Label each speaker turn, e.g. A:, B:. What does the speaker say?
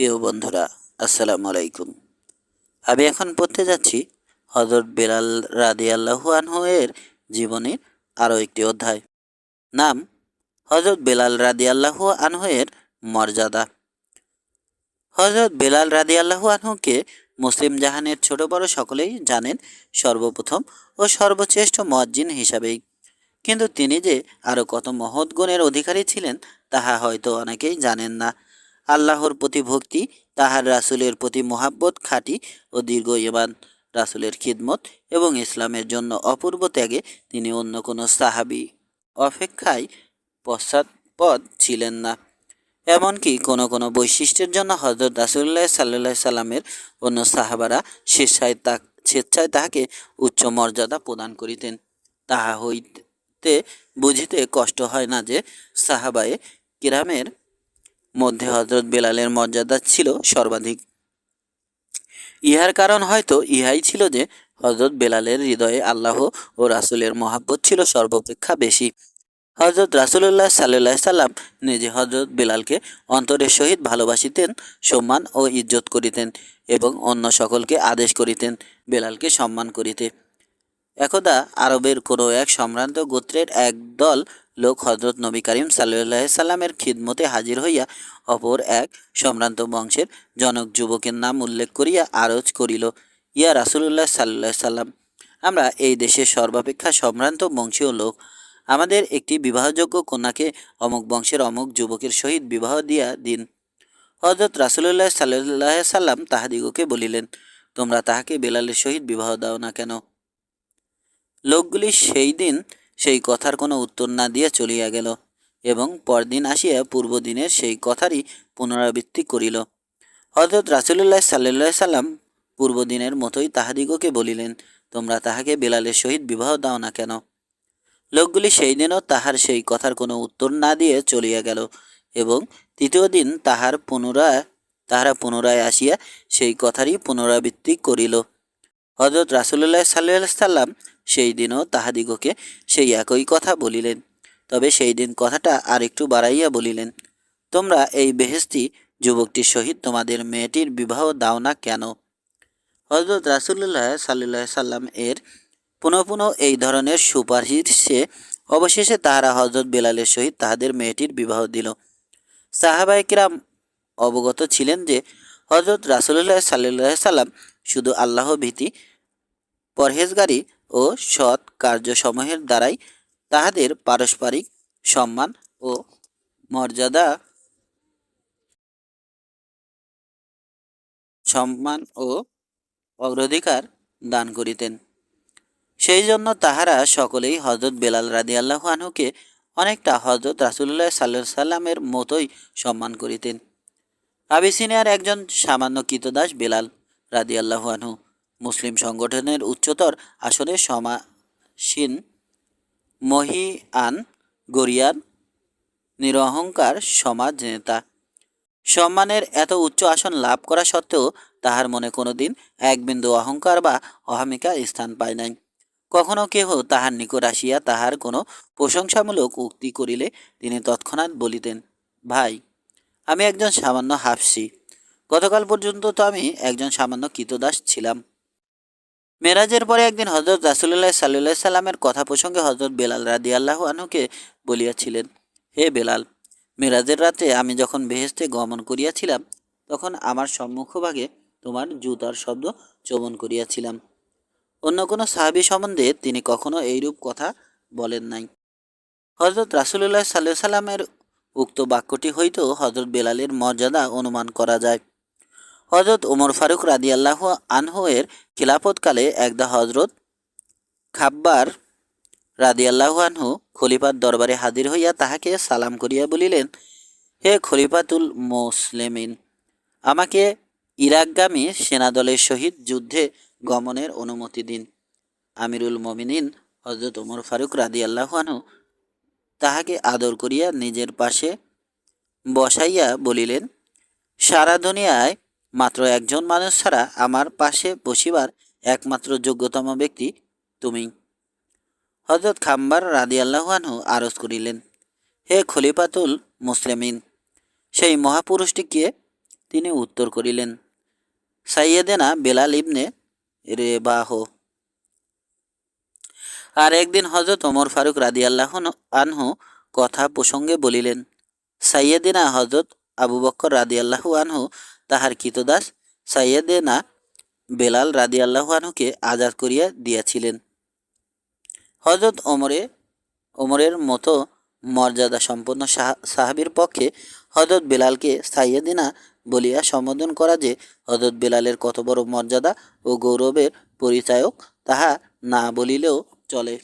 A: প্রিয় বন্ধুরা, আসসালামু আলাইকুম। আমি এখন পড়তে যাচ্ছি হজরত বেলাল রাদি আল্লাহু এর জীবনের আরও একটি অধ্যায়। নাম হজরত বেলাল রাদি আল্লাহু এর মর্যাদা। হজরত বেলাল রাদি আল্লাহু আনহুকে মুসলিম জাহানের ছোট বড় সকলেই জানেন সর্বপ্রথম ও সর্বশ্রেষ্ঠ মজ্জিন হিসাবেই। কিন্তু তিনি যে আরও কত মহৎ গুণের অধিকারী ছিলেন, তাহা হয়তো অনেকেই জানেন না। আল্লাহর প্রতি ভক্তি, তাহার রাসুলের প্রতি মহাব্বত, খাঁটি ও দীর্ঘ ইমান রাসুলের খিদমত এবং ইসলামের জন্য অপূর্ব ত্যাগে তিনি অন্য কোনো সাহাবি অপেক্ষায় পশ্চাৎপদ ছিলেন না। এমনকি কোনো কোনো বৈশিষ্ট্যের জন্য হজরত রাসুল্লাহ সাল্লাহ সাল্লামের অন্য সাহাবারা স্বেচ্ছায় তা, স্বেচ্ছায় তাহাকে উচ্চ মর্যাদা প্রদান করিতেন। তাহা হইতে বুঝিতে কষ্ট হয় না যে সাহাবায়ে কিরামের মধ্যে হজরত বেলালের মর্যাদা ছিল সর্বাধিক। ইহার কারণ হয়তো ইহাই ছিল যে হজরত বেলালের হৃদয়ে আল্লাহ ও রাসুলের মহাব্বত ছিল সর্বাপেক্ষা বেশি। হজরত রাসুল্লাহ সাল্লাহ সাল্লাম নিজে হজরত বেলালকে অন্তরের সহিত ভালোবাসিতেন, সম্মান ও ইজ্জত করিতেন এবং অন্য সকলকে আদেশ করিতেন, বেলালকে সম্মান করিতে। একদা আরবের কোনো এক সম্ভ্রান্ত গোত্রের এক দল লোক হজরত নবী করিম সাল্লাহ সাল্লামের খিদমতে হাজির হইয়া অপর এক সম্ভ্রান্ত বংশের জনক যুবকের নাম উল্লেখ করিয়া আরজ করিল, ইয়া রাসুলুল্লাহ সাল্লাহ সাল্লাম, আমরা এই দেশের সর্বাপেক্ষা সম্ভ্রান্ত বংশীয় লোক। আমাদের একটি বিবাহযোগ্য কন্যাকে অমুক বংশের অমুক যুবকের সহিত বিবাহ দিয়া দিন। হজরত রাসুলুল্লাহ সাল্লাহ সাল্লাম তাহাদিগকে বলিলেন, তোমরা তাহাকে বেলালের সহিত বিবাহ দাও না কেন? লোকগুলি সেই দিন সেই কথার কোনো উত্তর না দিয়া চলিয়া গেল এবং পরদিন আসিয়া পূর্বদিনের সেই কথারই পুনরাবৃত্তি করিল। হজরত রাসুলুল্লাহ সাল্লাহ সাল্লাম পূর্বদিনের মতোই তাহাদিগকে বলিলেন, তোমরা তাহাকে বেলালের সহিত বিবাহ দাও না কেন? লোকগুলি সেই দিনও তাহার সেই কথার কোনো উত্তর না দিয়ে চলিয়া গেল এবং তৃতীয় দিন তাহার পুনরায়, তাহারা পুনরায় আসিয়া সেই কথারই পুনরাবৃত্তি করিল। হজরত রাসুল্লাহ সাল্লাহ সাল্লাম সেই দিনও তাহাদিগকে সেই একই কথা বলিলেন। তবে সেই দিন কথাটা আরেকটু বাড়াইয়া বলিলেন, তোমরা এই বেহেস্তি যুবকটির সহিত তোমাদের মেয়েটির বিবাহ দাও না কেন? হজরত রাসুল্লাহ সাল্লাহ সাল্লাম এর পুনঃ পুনঃ এই ধরনের সুপারিশে অবশেষে তাহারা হজরত বেলালের সহিত তাহাদের মেয়েটির বিবাহ দিল। সাহাবাইকিরাম অবগত ছিলেন যে হজরত রাসুল্লাহ সাল্লাহ সাল্লাম শুধু আল্লাহ ভীতি পরহেজগারি ও সৎ কার্যসমূহের দ্বারাই তাহাদের পারস্পরিক সম্মান ও মর্যাদা সম্মান ও অগ্রাধিকার দান করিতেন। সেই জন্য তাহারা সকলেই হজরত বেলাল রাদি আল্লাহ আনহুকে অনেকটা হজরত রাসুল্লাহ সাল্লাহ সাল্লামের মতোই সম্মান করিতেন। আবিসিনিয়ার একজন সামান্য কীতদাস বেলাল রাদি আল্লাহ আনহু। মুসলিম সংগঠনের উচ্চতর আসনে সমাসীন মহিয়ান গরিয়ান নিরহংকার সমাজ নেতা। সম্মানের এত উচ্চ আসন লাভ করা সত্ত্বেও তাহার মনে কোনো দিন এক বিন্দু অহংকার বা অহামিকা স্থান পায় নাই। কখনো কেহ তাহার নিকট আসিয়া তাহার কোনো প্রশংসামূলক উক্তি করিলে তিনি তৎক্ষণাৎ বলিতেন, ভাই, আমি একজন সামান্য হাফসি। গতকাল পর্যন্ত তো আমি একজন সামান্য কীতদাস ছিলাম। মেরাজের পরে একদিন হজরত রাসুল্লাহ সাল্লাহ সাল্লামের কথা প্রসঙ্গে হজরত বেলাল রাদি আল্লাহ আনুকে বলিয়াছিলেন, হে বেলাল, মেরাজের রাতে আমি যখন বেহেস্তে গমন করিয়াছিলাম, তখন আমার সম্মুখভাগে তোমার জুতার শব্দ চমন করিয়াছিলাম। অন্য কোনো সাহাবি সম্বন্ধে তিনি কখনো এইরূপ কথা বলেন নাই। হজরত রাসুল্লাহ সাল্লাহ সাল্লামের উক্ত বাক্যটি হইতেও হজরত বেলালের মর্যাদা অনুমান করা যায়। হজরত ওমর ফারুক রাদি আল্লাহ আনহু এর খিলাফতকালে একদা হজরত খাব্বার রাদি আল্লাহ আনহু খলিফার দরবারে হাজির হইয়া তাহাকে সালাম করিয়া বলিলেন, হে খলিফাতুল মুসলিমিন, আমাকে ইরাকগামী সেনাদলের সহিত যুদ্ধে গমনের অনুমতি দিন। আমিরুল মমিনিন হজরত ওমর ফারুক রাদি আল্লাহ আনহু তাহাকে আদর করিয়া নিজের পাশে বসাইয়া বলিলেন, সারা দুনিয়ায় মাত্র একজন মানুষ ছাড়া আমার পাশে বসিবার একমাত্র যোগ্যতম ব্যক্তি তুমি। হজরত খাম্বার রাদি আল্লাহানহু আরজ করিলেন, হে খলিফাতুল মুসলিমিন। সেই মহাপুরুষটি কে তিনি উত্তর করিলেন, সাইয়েদেনা বেলাল ইবনে রেবাহ। আর একদিন হজরত ওমর ফারুক রাদিয়াল্লাহ আনহু কথা প্রসঙ্গে বলিলেন, সাইয়েদিনা হজরত আবু বক্কর রাদিয়াল্লাহু আনহু তাহার কৃতদাস সাইয়েদেনা বেলাল রাদিয়াল্লাহু আনহুকে আজাদ করিয়া দিয়াছিলেন। হজরত ওমরে, ওমরের মতো মর্যাদা সম্পন্ন সাহা- সাহাবীর পক্ষে হজরত বেলালকে সাইয়েদিনা বলিয়া সম্বোধন করা যে হজরত বেলালের কত বড় মর্যাদা ও গৌরবের পরিচায়ক, তাহা না বলিলেও চলে।